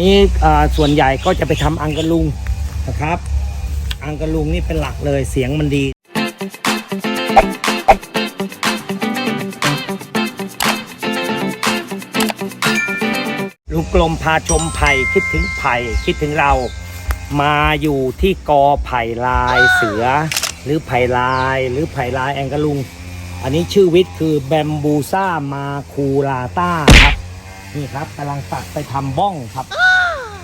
นี่ส่วนใหญ่ก็จะไปทำอังกะลุงนะครับ อังกะลุงนี่เป็นหลักเลยเสียงมันดี ลุงกลมพาชมไผ่คิดถึงไผ่คิดถึงเรา มาอยู่ที่กอไผ่ลายเสือ หรือไผ่ลาย หรือไผ่ลายแองกะลุง อันนี้ชื่อวิทย์คือแบมบูซ่ามาคูลาต้าครับนี่ครับกำลังตัดไปทำบ้องครับ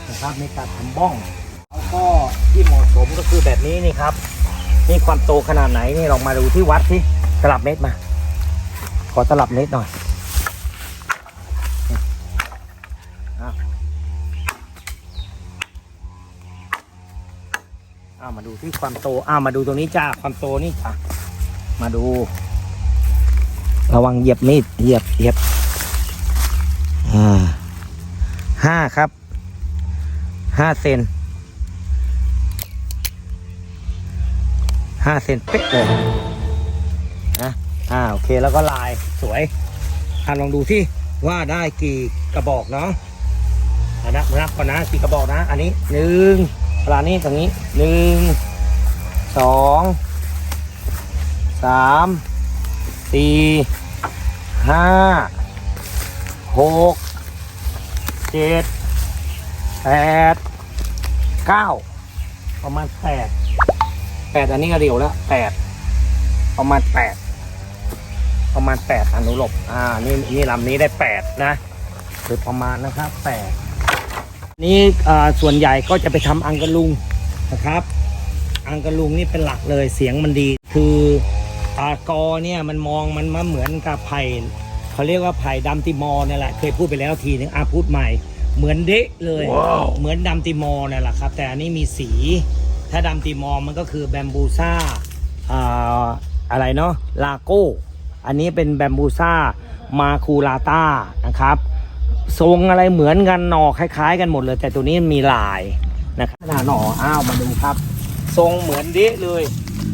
นะครับในการทำบ้อง แล้วก็ที่เหมาะสมก็คือแบบนี้นี่ครับ นี่ความโตขนาดไหนนี่ลองมาดูที่วัดที่ตลับเมตรมา ขอตลับเมตรหน่อยอามาดูที่ความโตอ้าวมาดูตรงนี้จ้าความโตนี่จ้ามาดู ระวังเหยียบมีดเหยียบเหยียบอ่าห้าครับ ห้าเซนห้าเซนเป๊ะเลยนะอ่าโอเคแล้วก็ลายสวยอ่าลองดูที่ว่าได้กี่กระบอกเนาะอานะนับก่อนนะกี่กระบอกนะ อันนี้หนึ่งเวลานี้ตรงนี้หนึ่งสองสามสี่ห้าหกเจ็ดแปด เก้าประมาณแปดแปดอันนี้ก็เดียวแล้วแปดประมาณแปดประมาณแปดอนุลมอ่านี่นี่ลำนี้ได้แปดนะคือประมาณนะครับแปดนี่อ่าส่วนใหญ่ก็จะไปทำอังกะลุงนะครับ อังกะลุงนี่เป็นหลักเลยเสียงมันดี คืออากอเนี่ยมันมองมันมาเหมือนกับไผ่เขาเรียกว่าไผ่ดำติมอร์นี่แหละเคยพูดไปแล้วทีนึงอาพูดใหม่ เหมือนเดะเลยเหมือนดำติมอร์นี่แหละครับ แต่อันนี้มีสี ถ้าดำติมอร์มันก็คือแบมบูซ่าอ่าอะไรเนาะลาโก้ อันนี้เป็นแบมบูซ่ามาคูลาต้านะครับ ทรงอะไรเหมือนกันหน่อคล้าย ๆ กันหมดเลย แต่ตัวนี้มีลายนะครับหน้าหน่ออ้าวมาดูครับ ทรงเหมือนเดะเลย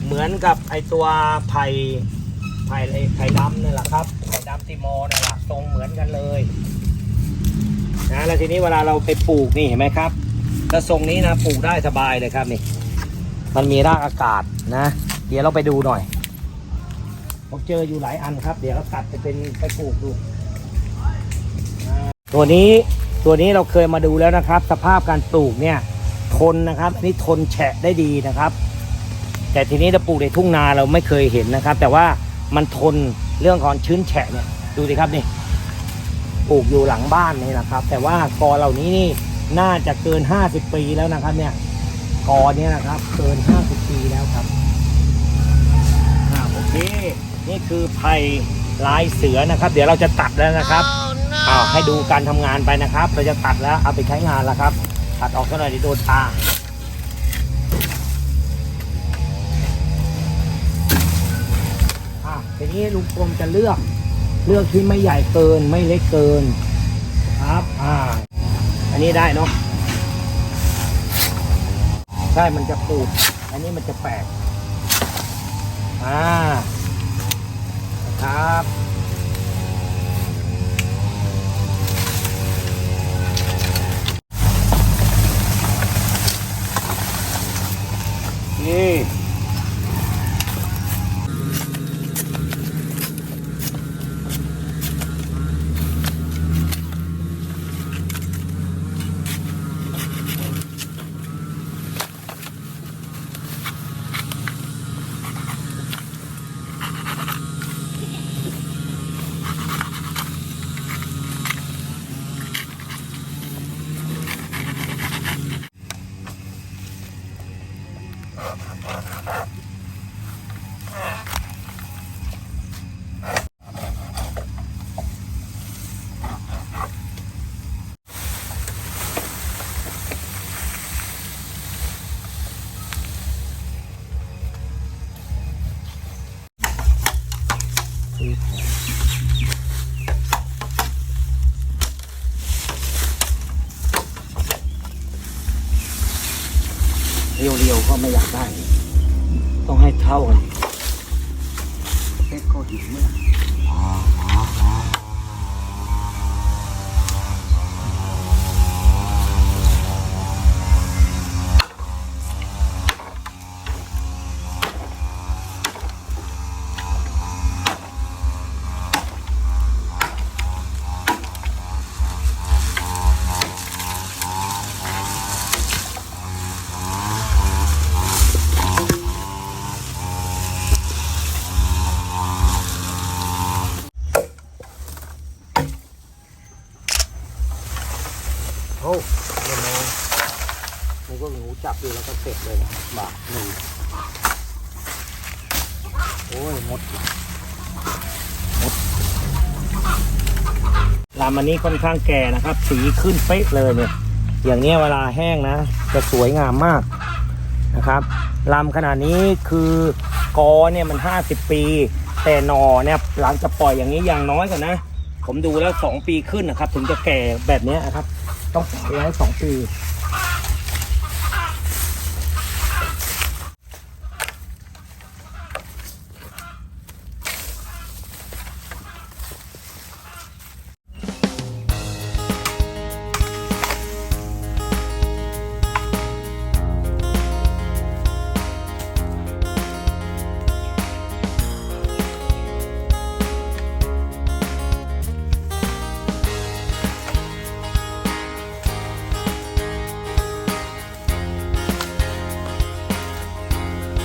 เหมือนกับไอตัวไผ่ไผ่ไอไผ่ดำนี่แหละครับไผ่ดำติมอร์นี่แหละทรงเหมือนกันเลย นะแล้วทีนี้เวลาเราไปปลูกนี่เห็นไหมครับถ้าทรงนี้นะปลูกได้สบายเลยครับนี่ มันมีรากอากาศนะ เดี๋ยวเราไปดูหน่อยผมเจออยู่หลายอันครับ เดี๋ยวเราตัดไปเป็นไปปลูกดูตัวนี้ตัวนี้เราเคยมาดูแล้วนะครับ สภาพการปลูกเนี่ยทนนะครับอันนี้ทนแฉะได้ดีนะครับ แต่ทีนี้เราปลูกในทุ่งนาเราไม่เคยเห็นนะครับ แต่ว่ามันทนเรื่องของชื้นแฉะเนี่ยดูสิครับนี่ ปลูกอยู่หลังบ้านนี่นะครับ แต่ว่ากอเหล่านี้นี่น่าจะเกิน 50 ปีแล้วนะครับ เนี่ยกอเนี่ยนะครับ เกิน 50 ปีแล้วครับอ่าโอเค นี่คือไผ่ลายเสือนะครับ เดี๋ยวเราจะตัดแล้วนะครับอ้าวให้ดูการทำงานไปนะครับ เราจะตัดแล้วเอาไปใช้งานแล้วครับ ตัดออกสักหน่อยเดียวโดนตาอะทีนี้ลุงกรมจะเลือก เลือกที่ไม่ใหญ่เกินไม่เล็กเกินครับอ่า อันนี้ได้เนาะใช่มันจะปูด อันนี้มันจะแปลกอ่าครับนี่ เรียวๆก็ไม่อยากได้ ต้องให้เท่ากันเพชรก็หินเมื่อ ไม่มองมันก็หนูจับอยู่แล้วก็เสร็จเลยนะบาทหนึ่งโอ้ยหมดหมดลำอันนี้ค่อนข้างแก่นะครับ สีขึ้นเป๊ะเลยเนี่ย อย่างเนี้ยเวลาแห้งนะ จะสวยงามมากนะครับลำขนาดนี้คือกอเนี่ยมัน 50 ปี แต่หนอเนี่ยหลังจะปล่อยอย่างนี้อย่างน้อยก่อนนะ ผมดูแล้ว 2 ปีขึ้นนะครับ ถึงจะแก่แบบนี้นะครับ ต้องปล่อยไว้สองปี